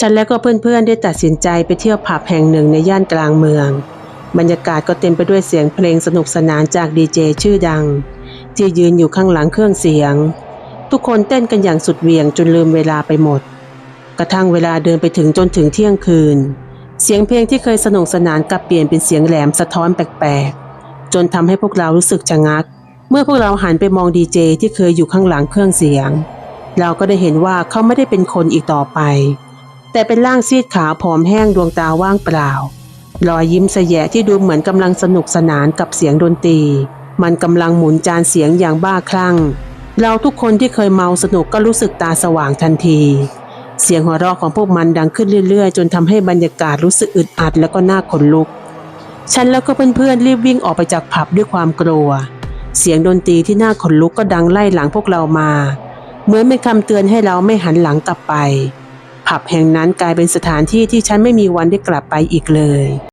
ฉันและก็เพื่อนๆได้ตัดสินใจไปเที่ยวผับแห่งหนึ่งในย่านกลางเมือง บรรยากาศก็เต็มไปด้วยเสียงเพลงสนุกสนานจากดีเจชื่อดัง ที่ยืนอยู่ข้างหลังเครื่องเสียง ทุกคนเต้นกันอย่างสุดเหวี่ยงจนลืมเวลาไปหมด กระทั่งเวลาเดินไปถึงจนถึงเที่ยงคืน เสียงเพลงที่เคยสนุกสนานกลับเปลี่ยนเป็นเสียงแหลมสะท้อนแปลกๆ จนทำให้พวกเรารู้สึกชะงัก เมื่อพวกเราหันไปมองดีเจที่เคยอยู่ข้างหลังเครื่องเสียง เราก็ได้เห็นว่าเขาไม่ได้เป็นคนอีกต่อไป แต่เป็นร่างซีดขาวผอมแห้งดวงตาว่างเปล่า รอยยิ้มสแยะที่ดูเหมือนกำลังสนุกสนานกับเสียงดนตรี มันกำลังหมุนจานเสียงอย่างบ้าคลั่ง เราทุกคนที่เคยเมาสนุกก็รู้สึกตาสว่างทันที เสียงหัวเราะของพวกมันดังขึ้นเรื่อยๆ จนทำให้บรรยากาศรู้สึกอึดอัดแล้วก็น่าขนลุก ฉันแล้วก็เพื่อนๆรีบวิ่งออกไปจากผับด้วยความกลัว เสียงดนตรีที่น่าขนลุกก็ดังไล่หลังพวกเรามา เหมือนเป็นคำเตือนให้เราไม่หันหลังกลับไป ผับแห่งนั้นกลายเป็นสถานที่ที่ฉันไม่มีวันได้กลับไปอีกเลย